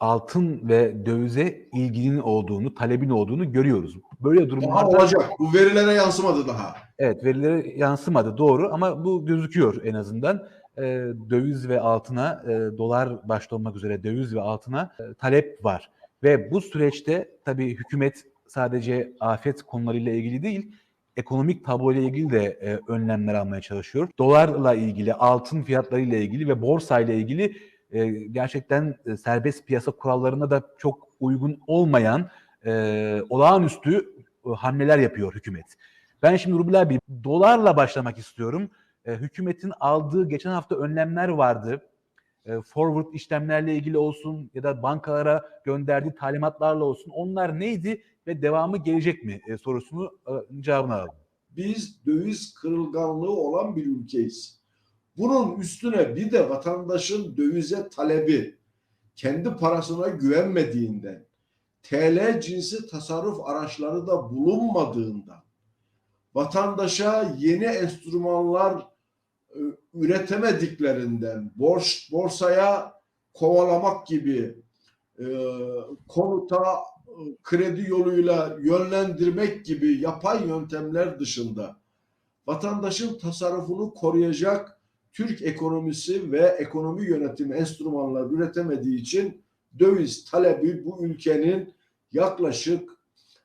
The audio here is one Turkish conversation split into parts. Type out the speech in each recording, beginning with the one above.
altın ve dövize ilginin olduğunu, talebin olduğunu görüyoruz. Böyle Daha durumlarda olacak. Bu verilere yansımadı daha. evet verilere yansımadı doğru ama bu gözüküyor en azından. E, döviz ve altına, e, dolar başta olmak üzere döviz ve altına e, talep var. Ve bu süreçte tabii hükümet sadece afet konularıyla ilgili değil, ekonomik tabloyla ilgili de e, önlemler almaya çalışıyor. Dolarla ilgili, altın fiyatlarıyla ilgili ve borsayla ilgili e, gerçekten e, serbest piyasa kurallarına da çok uygun olmayan e, olağanüstü e, hamleler yapıyor hükümet. Ben şimdi Rubil abi dolarla başlamak istiyorum. E, hükümetin aldığı geçen hafta önlemler vardı. E, forward işlemlerle ilgili olsun ya da bankalara gönderdiği talimatlarla olsun. Onlar neydi ve devamı gelecek mi e, sorusunu e, cevabını alalım. Biz döviz kırılganlığı olan bir ülkeyiz. Bunun üstüne bir de vatandaşın dövize talebi kendi parasına güvenmediğinden TL cinsi tasarruf araçları da bulunmadığından vatandaşa yeni enstrümanlar e, üretemediklerinden borç borsaya kovalamak gibi e, konuta e, kredi yoluyla yönlendirmek gibi yapay yöntemler dışında vatandaşın tasarrufunu koruyacak Türk ekonomisi ve ekonomi yönetimi enstrümanlar üretemediği için döviz talebi bu ülkenin yaklaşık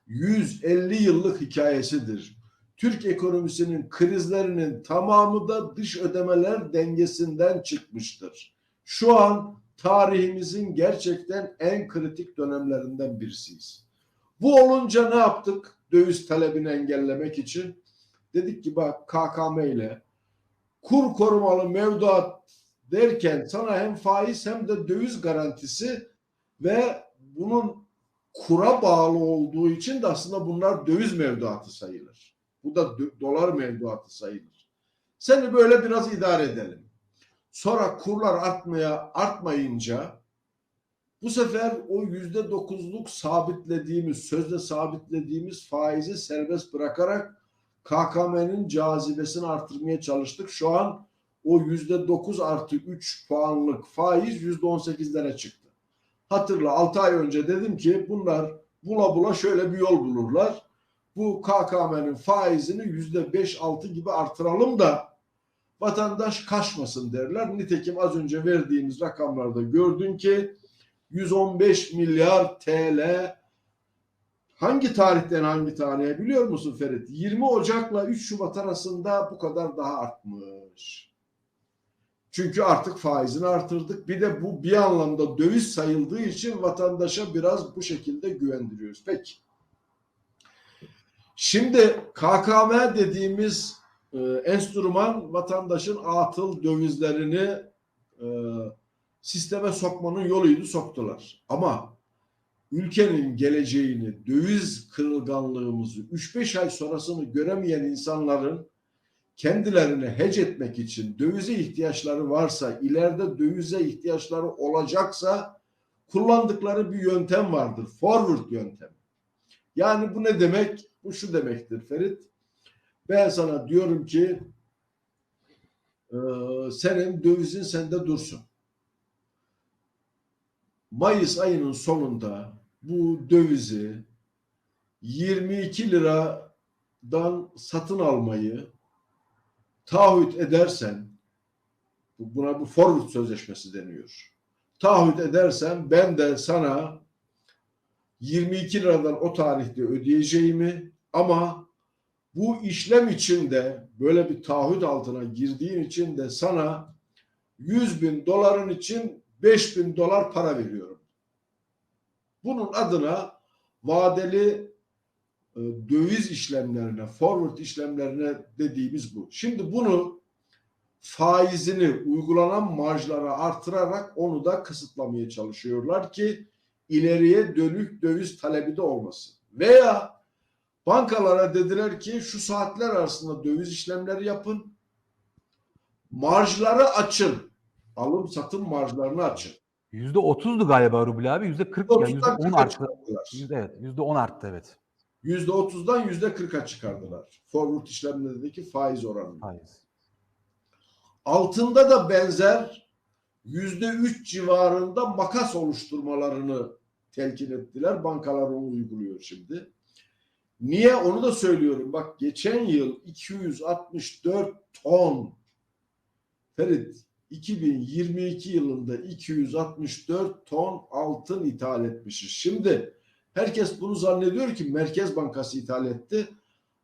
150 yıllık hikayesidir. Türk ekonomisinin krizlerinin tamamı da dış ödemeler dengesinden çıkmıştır. Şu an tarihimizin gerçekten en kritik dönemlerinden birisiyiz. Bu olunca ne yaptık? Döviz talebini engellemek için dedik ki bak KKM ile kur korumalı mevduat derken sana hem faiz hem de döviz garantisi ve bunun kura bağlı olduğu için de aslında bunlar döviz mevduatı sayılır. Bu da dolar mevduatı sayılır. Seni böyle biraz idare edelim. Sonra kurlar artmaya artmayınca bu sefer o yüzde dokuzluk sabitlediğimiz, sözde sabitlediğimiz faizi serbest bırakarak KKM'nin cazibesini artırmaya çalıştık. Şu an o yüzde dokuz artı üç puanlık faiz yüzde on sekizlere çıktı. Hatırla 6 ay önce dedim ki bunlar bula bula şöyle bir yol bulurlar. Bu KKM'nin faizini yüzde beş altı gibi artıralım da vatandaş kaçmasın derler. Nitekim az önce verdiğimiz rakamlarda gördün ki 115 milyar TL hangi tarihten hangi tarihe biliyor musun Ferit? 20 Ocak'la 3 Şubat arasında bu kadar daha artmış. Çünkü artık faizini artırdık. Bir de bu bir anlamda döviz sayıldığı için vatandaşa biraz bu şekilde güvendiriyoruz. Peki. Şimdi KKM dediğimiz e, enstrüman vatandaşın atıl dövizlerini e, sisteme sokmanın yoluydu soktular. Ama ülkenin geleceğini, döviz kırılganlığımızı 3-5 ay sonrasını göremeyen insanların kendilerini hece etmek için dövize ihtiyaçları varsa, ileride dövize ihtiyaçları olacaksa kullandıkları bir yöntem vardır. Forward yöntem. Yani bu ne demek? Bu şu demektir Ferit. Ben sana diyorum ki e, senin dövizin sende dursun. Mayıs ayının sonunda bu dövizi 22 liradan satın almayı taahhüt edersen bu- buna bu forward sözleşmesi deniyor. Taahhüt edersen ben de sana 22 liradan o tarihte ödeyeceğimi ama bu işlem içinde böyle bir taahhüt altına girdiğin için de sana 100 bin doların için 5 bin dolar para veriyorum. Bunun adına vadeli e, döviz işlemlerine, forward işlemlerine dediğimiz bu. Şimdi bunu faizini uygulanan marjlara artırarak onu da kısıtlamaya çalışıyorlar ki ileriye dönük döviz talebi de olmasın. Veya bankalara dediler ki şu saatler arasında döviz işlemleri yapın. Marjları açın. Alım satım marjlarını açın. Yüzde otuzdu galiba Rubil abi. Yüzde kırk yani yüzde 30'dan on 40'a arttı. Yüzde, evet, yüzde on arttı evet. Yüzde otuzdan yüzde 40'a çıkardılar. Forward işlemlerindeki faiz oranını. Faiz. Altında da benzer yüzde üç civarında makas oluşturmalarını telkin ettiler. Bankalar onu uyguluyor şimdi. Niye? Onu da söylüyorum. Bak geçen yıl 264 ton Ferit 2022 yılında 264 ton altın ithal etmişiz. Şimdi herkes bunu zannediyor ki Merkez Bankası ithal etti.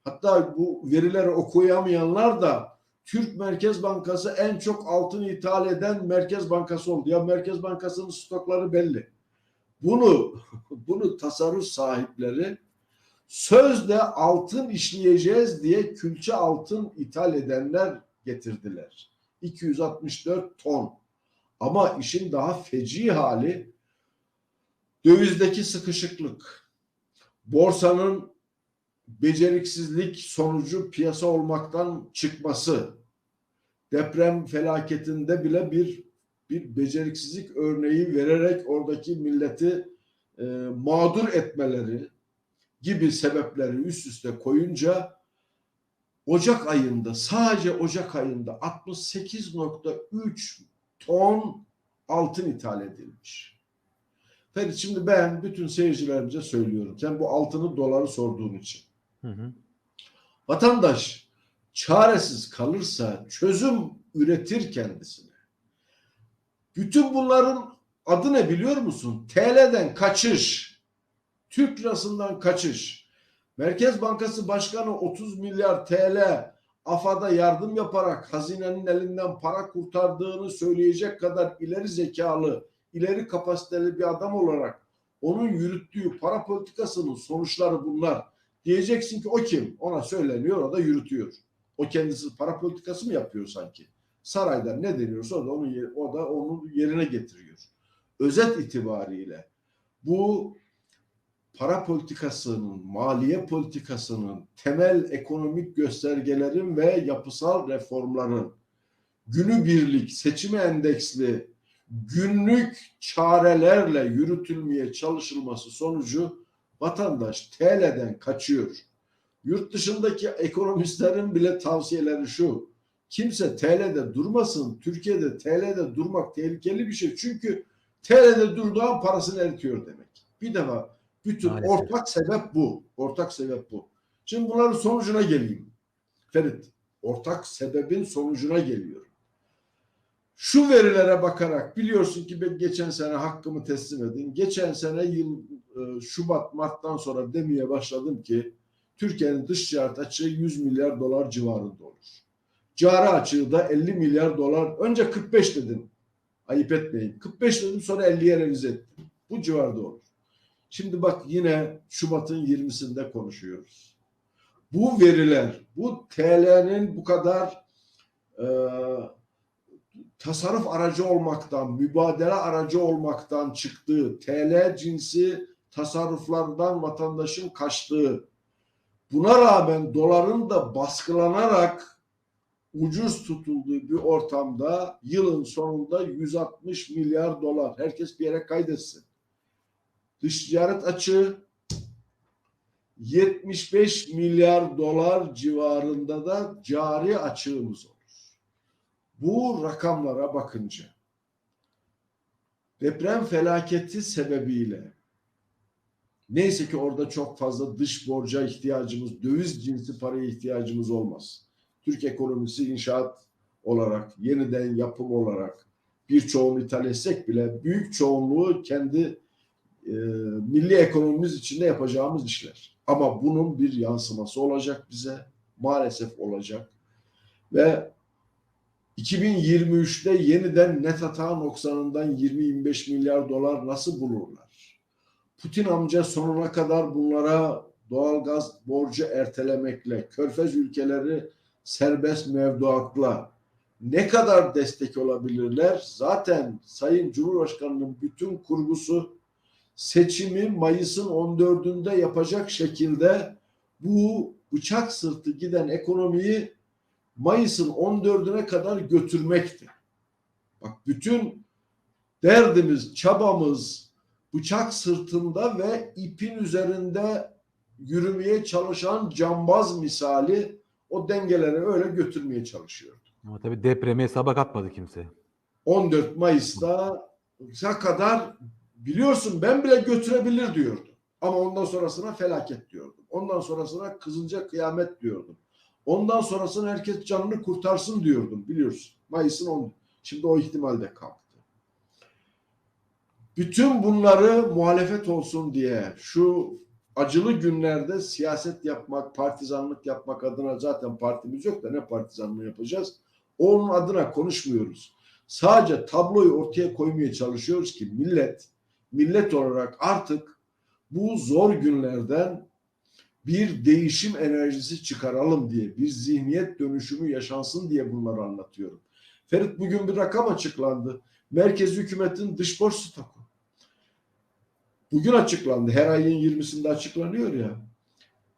Hatta bu verileri okuyamayanlar da Türk Merkez Bankası en çok altın ithal eden Merkez Bankası oldu. Ya Merkez Bankası'nın stokları belli. Bunu bunu tasarruf sahipleri sözde altın işleyeceğiz diye külçe altın ithal edenler getirdiler. 264 ton. Ama işin daha feci hali dövizdeki sıkışıklık. Borsanın beceriksizlik sonucu piyasa olmaktan çıkması. Deprem felaketinde bile bir bir beceriksizlik örneği vererek oradaki milleti e, mağdur etmeleri gibi sebepleri üst üste koyunca Ocak ayında sadece Ocak ayında 68.3 ton altın ithal edilmiş. Ferit şimdi ben bütün seyircilerimize söylüyorum. Sen bu altını doları sorduğun için. Hı hı. Vatandaş çaresiz kalırsa çözüm üretir kendisine. Bütün bunların adı ne biliyor musun? TL'den kaçış. Türk lirasından kaçış. Merkez Bankası Başkanı 30 milyar TL AFA'da yardım yaparak hazinenin elinden para kurtardığını söyleyecek kadar ileri zekalı, ileri kapasiteli bir adam olarak onun yürüttüğü para politikasının sonuçları bunlar. Diyeceksin ki o kim? Ona söyleniyor, o da yürütüyor. O kendisi para politikası mı yapıyor sanki? Sarayda ne deniyorsa o da onun, o da onun yerine getiriyor. Özet itibariyle bu para politikasının, maliye politikasının, temel ekonomik göstergelerin ve yapısal reformların günübirlik, seçime endeksli, günlük çarelerle yürütülmeye çalışılması sonucu vatandaş TL'den kaçıyor. Yurt dışındaki ekonomistlerin bile tavsiyeleri şu. Kimse TL'de durmasın. Türkiye'de TL'de durmak tehlikeli bir şey. Çünkü TL'de durduğu an parasını eritiyor demek. Bir defa bütün Maalesef. ortak sebep bu. Ortak sebep bu. Şimdi bunların sonucuna geleyim. Ferit, ortak sebebin sonucuna geliyor. Şu verilere bakarak biliyorsun ki ben geçen sene hakkımı teslim edin. Geçen sene yıl e, Şubat Mart'tan sonra demeye başladım ki Türkiye'nin dış ticaret açığı 100 milyar dolar civarında olur. Cari açığı da 50 milyar dolar. Önce 45 dedim. Ayıp etmeyin. 45 dedim sonra 50'ye revize ettim. Bu civarda olur. Şimdi bak yine Şubat'ın 20'sinde konuşuyoruz. Bu veriler, bu TL'nin bu kadar e, tasarruf aracı olmaktan, mübadele aracı olmaktan çıktığı, TL cinsi tasarruflardan vatandaşın kaçtığı, buna rağmen doların da baskılanarak ucuz tutulduğu bir ortamda yılın sonunda 160 milyar dolar. Herkes bir yere kaydetsin. Dış ticaret açığı 75 milyar dolar civarında da cari açığımız olur. Bu rakamlara bakınca deprem felaketi sebebiyle neyse ki orada çok fazla dış borca ihtiyacımız, döviz cinsi paraya ihtiyacımız olmaz. Türk ekonomisi inşaat olarak, yeniden yapım olarak birçoğunu ithal etsek bile büyük çoğunluğu kendi e, milli ekonomimiz içinde yapacağımız işler. Ama bunun bir yansıması olacak bize. Maalesef olacak. Ve 2023'te yeniden net hata noksanından 20-25 milyar dolar nasıl bulurlar? Putin amca sonuna kadar bunlara doğalgaz borcu ertelemekle, körfez ülkeleri serbest mevduatla ne kadar destek olabilirler? Zaten Sayın Cumhurbaşkanı'nın bütün kurgusu seçimi Mayıs'ın 14'ünde yapacak şekilde bu bıçak sırtı giden ekonomiyi Mayıs'ın 14'üne kadar götürmekti. Bak bütün derdimiz, çabamız bıçak sırtında ve ipin üzerinde yürümeye çalışan cambaz misali o dengeleri öyle götürmeye çalışıyor. Ama tabii depremi hesaba katmadı kimse. 14 Mayıs'ta kadar biliyorsun ben bile götürebilir diyordum. Ama ondan sonrasına felaket diyordum. Ondan sonrasına kızılca kıyamet diyordum. Ondan sonrasına herkes canını kurtarsın diyordum biliyorsun. Mayıs'ın 10. Şimdi o ihtimal de kalktı. Bütün bunları muhalefet olsun diye şu acılı günlerde siyaset yapmak, partizanlık yapmak adına zaten partimiz yok da ne partizanlığı yapacağız? Onun adına konuşmuyoruz. Sadece tabloyu ortaya koymaya çalışıyoruz ki millet, millet olarak artık bu zor günlerden bir değişim enerjisi çıkaralım diye, bir zihniyet dönüşümü yaşansın diye bunları anlatıyorum. Ferit bugün bir rakam açıklandı. Merkez hükümetin dış borç stoku. Bugün açıklandı. Her ayın 20'sinde açıklanıyor ya.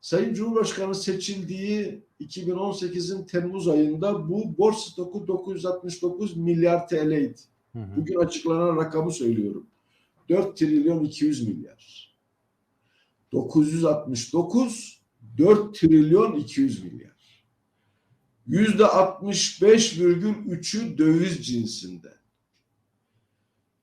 Sayın Cumhurbaşkanı seçildiği 2018'in Temmuz ayında bu borç stoku 969 milyar TL'ydi. Hı hı. Bugün açıklanan rakamı söylüyorum. 4 trilyon 200 milyar. 969 4 trilyon 200 milyar. Yüzde 65,3'ü döviz cinsinde.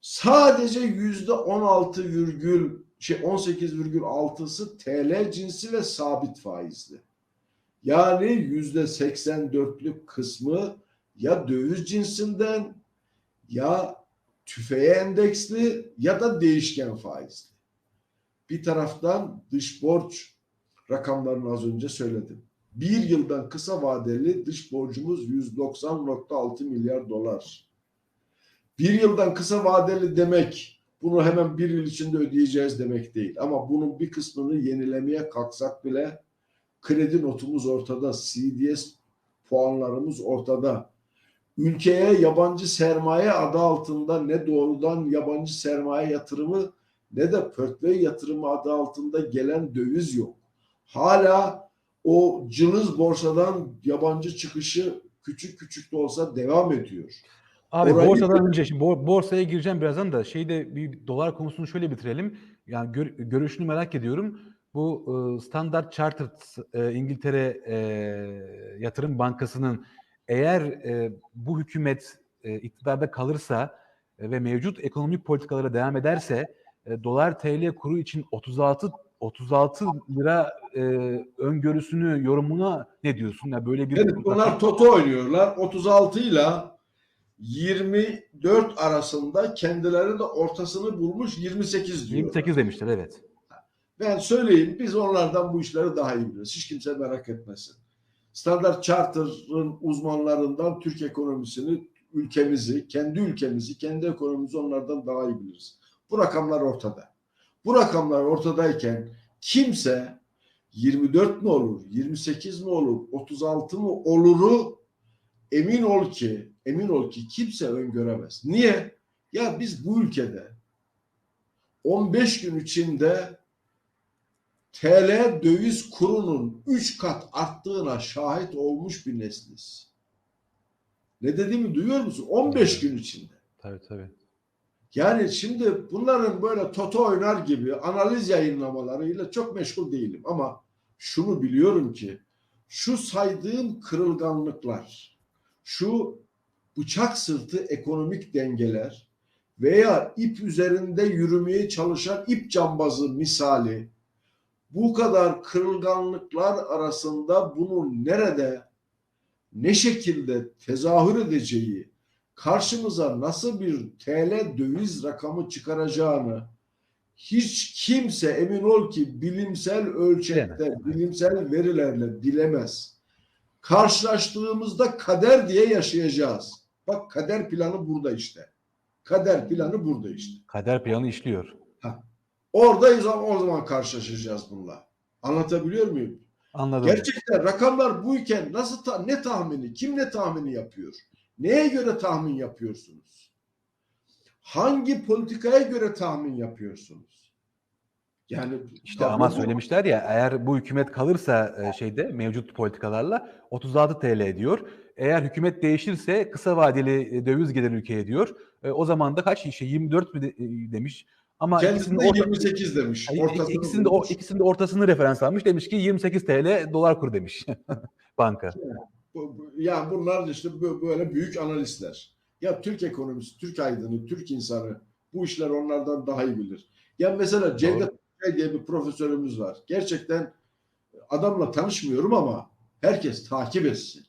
Sadece yüzde 16 virgül şey 18,6'sı TL cinsi ve sabit faizli. Yani yüzde 84'lük kısmı ya döviz cinsinden ya tüfeğe endeksli ya da değişken faizli. Bir taraftan dış borç rakamlarını az önce söyledim. Bir yıldan kısa vadeli dış borcumuz 190.6 milyar dolar. Bir yıldan kısa vadeli demek bunu hemen bir yıl içinde ödeyeceğiz demek değil. Ama bunun bir kısmını yenilemeye kalksak bile kredi notumuz ortada, CDS puanlarımız ortada. Ülkeye yabancı sermaye adı altında ne doğrudan yabancı sermaye yatırımı ne de portföy yatırımı adı altında gelen döviz yok. Hala o cılız borsadan yabancı çıkışı küçük küçük de olsa devam ediyor. Abi Orayı- borsadan önce şimdi bor- borsaya gireceğim birazdan da şeyde bir dolar konusunu şöyle bitirelim. Yani gör- görüşünü merak ediyorum. Bu e, Standard Chartered e, İngiltere e, Yatırım Bankası'nın eğer e, bu hükümet e, iktidarda kalırsa e, ve mevcut ekonomik politikalara devam ederse e, dolar TL kuru için 36 36 lira e, öngörüsünü yorumuna ne diyorsun? Ya böyle bir Evet bunlar toto oynuyorlar. 36 ile 24 arasında kendileri de ortasını bulmuş 28 diyor. 28 demişler evet. Ben söyleyeyim biz onlardan bu işleri daha iyi biliriz. Hiç kimse merak etmesin. Standard Charter'ın uzmanlarından Türk ekonomisini, ülkemizi, kendi ülkemizi, kendi ekonomimizi onlardan daha iyi biliriz. Bu rakamlar ortada. Bu rakamlar ortadayken kimse 24 mi olur, 28 mi olur, 36 mı oluru emin ol ki, emin ol ki kimse öngöremez. Niye? Ya biz bu ülkede 15 gün içinde TL döviz kurunun 3 kat arttığına şahit olmuş bir nesliz. Ne dediğimi duyuyor musun? 15 gün içinde. Tabii tabii. Yani şimdi bunların böyle toto oynar gibi analiz yayınlamalarıyla çok meşgul değilim ama şunu biliyorum ki şu saydığım kırılganlıklar, şu bıçak sırtı ekonomik dengeler veya ip üzerinde yürümeye çalışan ip cambazı misali bu kadar kırılganlıklar arasında bunun nerede ne şekilde tezahür edeceği karşımıza nasıl bir TL döviz rakamı çıkaracağını hiç kimse emin ol ki bilimsel ölçekte, Bilemez. bilimsel verilerle bilemez. Karşılaştığımızda kader diye yaşayacağız. Bak kader planı burada işte. Kader planı burada işte. Kader planı işliyor. Oradayız ama o zaman karşılaşacağız bununla. Anlatabiliyor muyum? Anladım. Gerçekten rakamlar buyken nasıl ta- ne tahmini, kim ne tahmini yapıyor? Neye göre tahmin yapıyorsunuz? Hangi politikaya göre tahmin yapıyorsunuz? Yani İşte ama söylemişler ya eğer bu hükümet kalırsa e, şeyde mevcut politikalarla 36 TL diyor. Eğer hükümet değişirse kısa vadeli e, döviz gelir ülkeye diyor. E, o zaman da kaç işte 24 mi de- e, demiş. Ama Kendisi ikisinin orta- 28 demiş. Ortasını ikisinin de, o, bulmuş. ikisinin de ortasını referans almış. Demiş ki 28 TL dolar kur demiş banka. Yani bunlar işte bö- böyle büyük analistler. Ya Türk ekonomisi, Türk aydını, Türk insanı bu işler onlardan daha iyi bilir. Ya mesela Cevdet Bey diye bir profesörümüz var. Gerçekten adamla tanışmıyorum ama herkes takip etsin.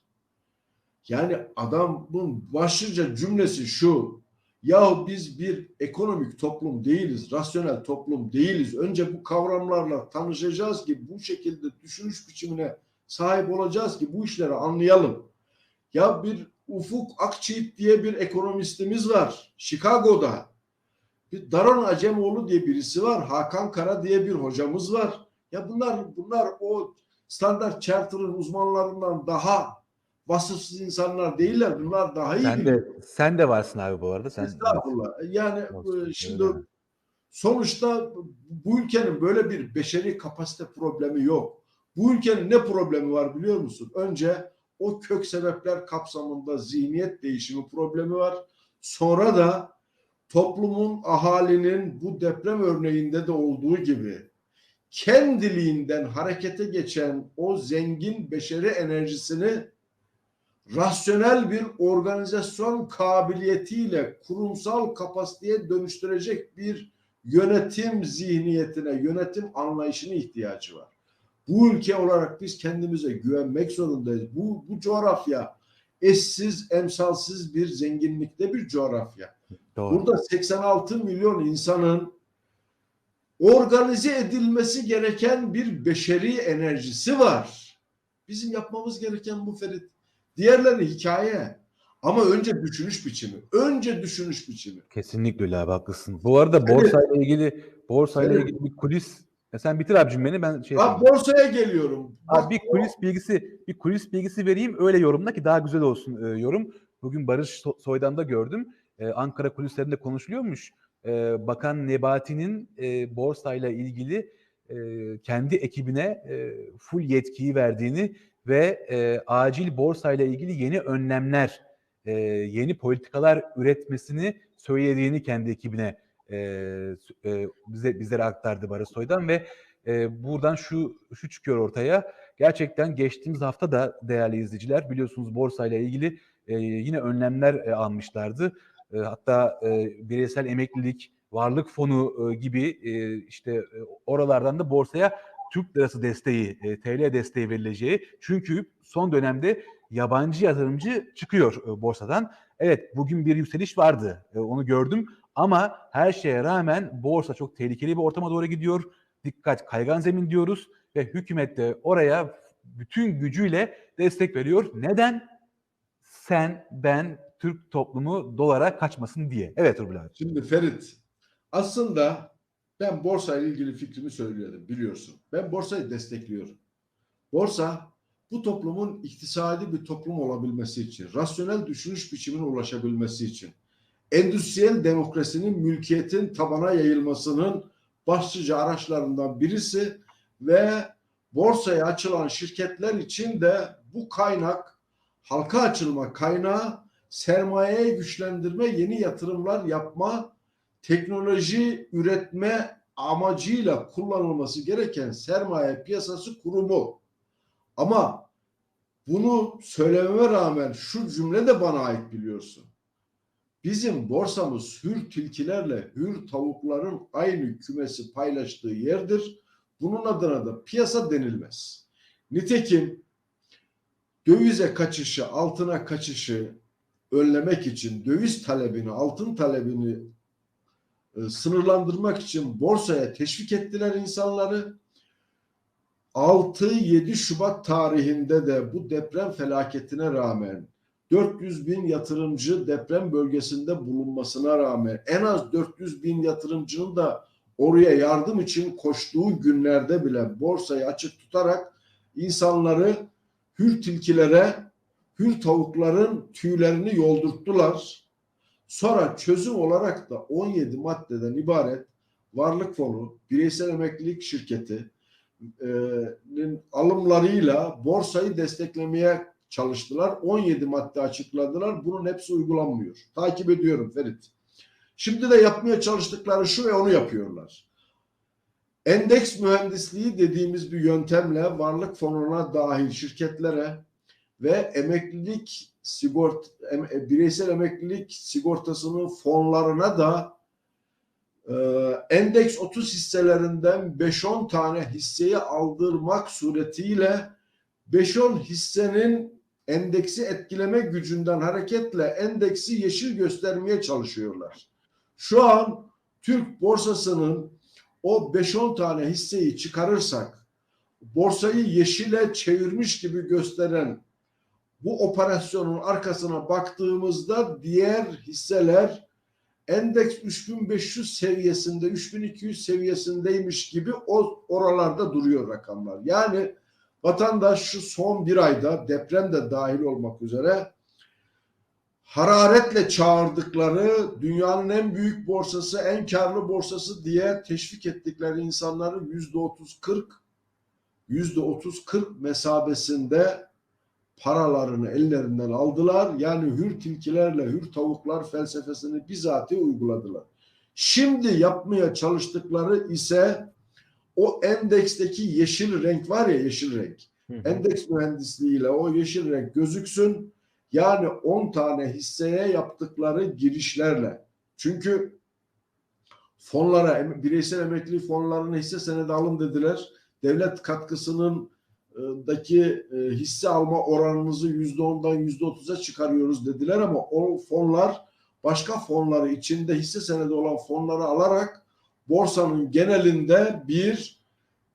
Yani adamın başlıca cümlesi şu. Ya biz bir ekonomik toplum değiliz, rasyonel toplum değiliz. Önce bu kavramlarla tanışacağız ki bu şekilde düşünüş biçimine sahip olacağız ki bu işleri anlayalım. Ya bir Ufuk Akçiğit diye bir ekonomistimiz var Chicago'da. Bir Daron Acemoğlu diye birisi var. Hakan Kara diye bir hocamız var. Ya bunlar bunlar o standart charter'ın uzmanlarından daha vasıfsız insanlar değiller. Bunlar daha iyi Sen biliyor. de sen de varsın abi bu arada. Sen Estağfurullah. Yani Olsun, e, şimdi öyle. sonuçta bu ülkenin böyle bir beşeri kapasite problemi yok. Bu ülkenin ne problemi var biliyor musun? Önce o kök sebepler kapsamında zihniyet değişimi problemi var. Sonra da toplumun, ahalinin bu deprem örneğinde de olduğu gibi kendiliğinden harekete geçen o zengin beşeri enerjisini rasyonel bir organizasyon kabiliyetiyle kurumsal kapasiteye dönüştürecek bir yönetim zihniyetine, yönetim anlayışına ihtiyacı var. Bu ülke olarak biz kendimize güvenmek zorundayız. Bu, bu coğrafya eşsiz, emsalsiz bir zenginlikte bir coğrafya. Doğru. Burada 86 milyon insanın organize edilmesi gereken bir beşeri enerjisi var. Bizim yapmamız gereken bu Ferit. Diğerleri hikaye. Ama önce düşünüş biçimi. Önce düşünüş biçimi. Kesinlikle öyle abi haklısın. Bu arada Evet. borsayla ilgili borsayla Evet. ilgili bir kulis ya sen bitir abi cümleni ben şey Bak yapayım. borsaya geliyorum. Abi Bak, bir kulis bilgisi bir kulis bilgisi vereyim öyle yorumla ki daha güzel olsun e, yorum. Bugün Barış So- Soydan'da gördüm. E, Ankara kulislerinde konuşuluyormuş. E, Bakan Nebati'nin e, borsayla ilgili e, kendi ekibine e, full yetkiyi verdiğini ve e, acil borsayla ilgili yeni önlemler, e, yeni politikalar üretmesini söylediğini kendi ekibine e, e, bize bizlere aktardı Barış Soydan ve e, buradan şu şu çıkıyor ortaya. Gerçekten geçtiğimiz hafta da değerli izleyiciler biliyorsunuz borsayla ilgili e, yine önlemler e, almışlardı. E, hatta e, bireysel emeklilik, varlık fonu e, gibi e, işte e, oralardan da borsaya Türk lirası desteği, e, TL desteği verileceği. Çünkü son dönemde yabancı yatırımcı çıkıyor e, borsadan. Evet bugün bir yükseliş vardı. E, onu gördüm ama her şeye rağmen borsa çok tehlikeli bir ortama doğru gidiyor. Dikkat kaygan zemin diyoruz ve hükümet de oraya bütün gücüyle destek veriyor. Neden? Sen, ben, Türk toplumu dolara kaçmasın diye. Evet Urbul abi. Şimdi Ferit aslında ben borsayla ilgili fikrimi söylüyordum biliyorsun. Ben borsayı destekliyorum. Borsa bu toplumun iktisadi bir toplum olabilmesi için, rasyonel düşünüş biçimine ulaşabilmesi için, endüstriyel demokrasinin mülkiyetin tabana yayılmasının başlıca araçlarından birisi ve borsaya açılan şirketler için de bu kaynak halka açılma kaynağı sermayeyi güçlendirme, yeni yatırımlar yapma, teknoloji üretme amacıyla kullanılması gereken sermaye piyasası kurumu. Ama bunu söylememe rağmen şu cümle de bana ait biliyorsun. Bizim borsamız hür tilkilerle hür tavukların aynı kümesi paylaştığı yerdir. Bunun adına da piyasa denilmez. Nitekim dövize kaçışı, altına kaçışı önlemek için döviz talebini, altın talebini e, sınırlandırmak için borsaya teşvik ettiler insanları. 6-7 Şubat tarihinde de bu deprem felaketine rağmen 400 bin yatırımcı deprem bölgesinde bulunmasına rağmen en az 400 bin yatırımcının da oraya yardım için koştuğu günlerde bile borsayı açık tutarak insanları hür tilkilere, hür tavukların tüylerini yoldurttular. Sonra çözüm olarak da 17 maddeden ibaret varlık fonu, bireysel emeklilik şirketi, nin alımlarıyla borsayı desteklemeye çalıştılar. 17 madde açıkladılar. Bunun hepsi uygulanmıyor. Takip ediyorum Ferit. Şimdi de yapmaya çalıştıkları şu ve onu yapıyorlar. Endeks mühendisliği dediğimiz bir yöntemle varlık fonuna dahil şirketlere ve emeklilik sigort em- e, bireysel emeklilik sigortasının fonlarına da e, endeks 30 hisselerinden 5-10 tane hisseyi aldırmak suretiyle 5-10 hissenin endeksi etkileme gücünden hareketle endeksi yeşil göstermeye çalışıyorlar. Şu an Türk borsasının o 5-10 tane hisseyi çıkarırsak borsayı yeşile çevirmiş gibi gösteren bu operasyonun arkasına baktığımızda diğer hisseler endeks 3500 seviyesinde 3200 seviyesindeymiş gibi o oralarda duruyor rakamlar. Yani vatandaş şu son bir ayda deprem de dahil olmak üzere hararetle çağırdıkları dünyanın en büyük borsası, en karlı borsası diye teşvik ettikleri insanların yüzde otuz kırk yüzde otuz kırk mesabesinde paralarını ellerinden aldılar. Yani hür tilkilerle hür tavuklar felsefesini bizatihi uyguladılar. Şimdi yapmaya çalıştıkları ise o endeksteki yeşil renk var ya yeşil renk. Endeks mühendisliğiyle o yeşil renk gözüksün. Yani 10 tane hisseye yaptıkları girişlerle. Çünkü fonlara, bireysel emeklilik fonlarına hisse senedi alın dediler. Devlet katkısının daki e, hisse alma oranınızı %10'dan %30'a çıkarıyoruz dediler ama o fonlar başka fonları içinde hisse senedi olan fonları alarak borsanın genelinde bir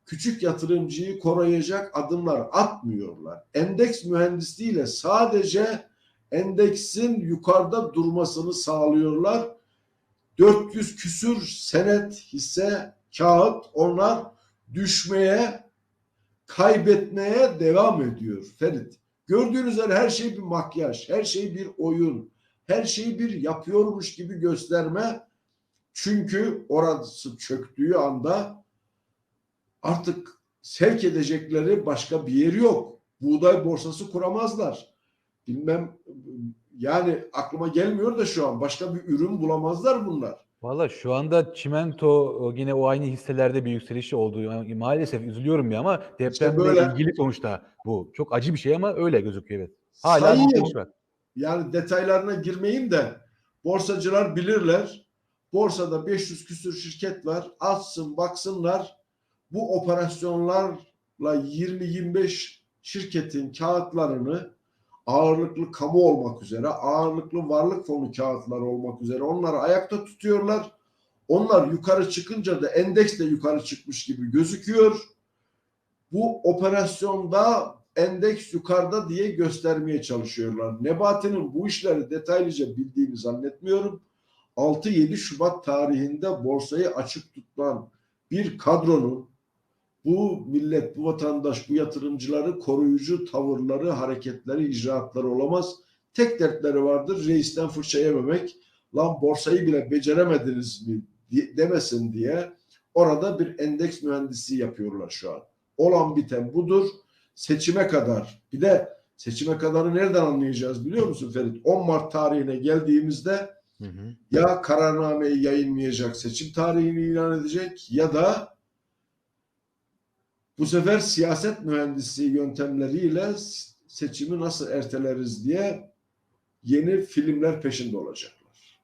küçük yatırımcıyı koruyacak adımlar atmıyorlar. Endeks mühendisliğiyle sadece endeksin yukarıda durmasını sağlıyorlar. 400 küsür senet, hisse, kağıt onlar düşmeye, kaybetmeye devam ediyor Ferit. Gördüğünüz üzere her şey bir makyaj, her şey bir oyun, her şeyi bir yapıyormuş gibi gösterme. Çünkü orası çöktüğü anda artık sevk edecekleri başka bir yeri yok. Buğday borsası kuramazlar. Bilmem yani aklıma gelmiyor da şu an başka bir ürün bulamazlar bunlar. Valla şu anda çimento yine o aynı hisselerde bir yükseliş oldu. Yani maalesef üzülüyorum ya ama depremle böyle- ilgili sonuçta bu. Çok acı bir şey ama öyle gözüküyor evet. Hala Sayın, yani detaylarına girmeyeyim de borsacılar bilirler. Borsada 500 küsür şirket var. Açsın baksınlar. Bu operasyonlarla 20-25 şirketin kağıtlarını ağırlıklı kamu olmak üzere, ağırlıklı varlık fonu kağıtları olmak üzere onları ayakta tutuyorlar. Onlar yukarı çıkınca da endeks de yukarı çıkmış gibi gözüküyor. Bu operasyonda endeks yukarıda diye göstermeye çalışıyorlar. Nebati'nin bu işleri detaylıca bildiğini zannetmiyorum. 6-7 Şubat tarihinde borsayı açık tutan bir kadronun bu millet, bu vatandaş, bu yatırımcıları koruyucu tavırları, hareketleri, icraatları olamaz. Tek dertleri vardır reisten fırça yememek. Lan borsayı bile beceremediniz mi demesin diye orada bir endeks mühendisliği yapıyorlar şu an. Olan biten budur. Seçime kadar bir de seçime kadarı nereden anlayacağız biliyor musun Ferit? 10 Mart tarihine geldiğimizde Hı hı. ya kararnameyi yayınlayacak seçim tarihini ilan edecek ya da bu sefer siyaset mühendisliği yöntemleriyle seçimi nasıl erteleriz diye yeni filmler peşinde olacaklar.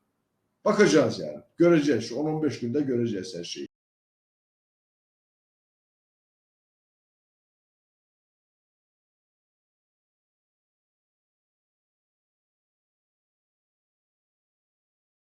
Bakacağız yani. Göreceğiz. Şu 10-15 günde göreceğiz her şeyi.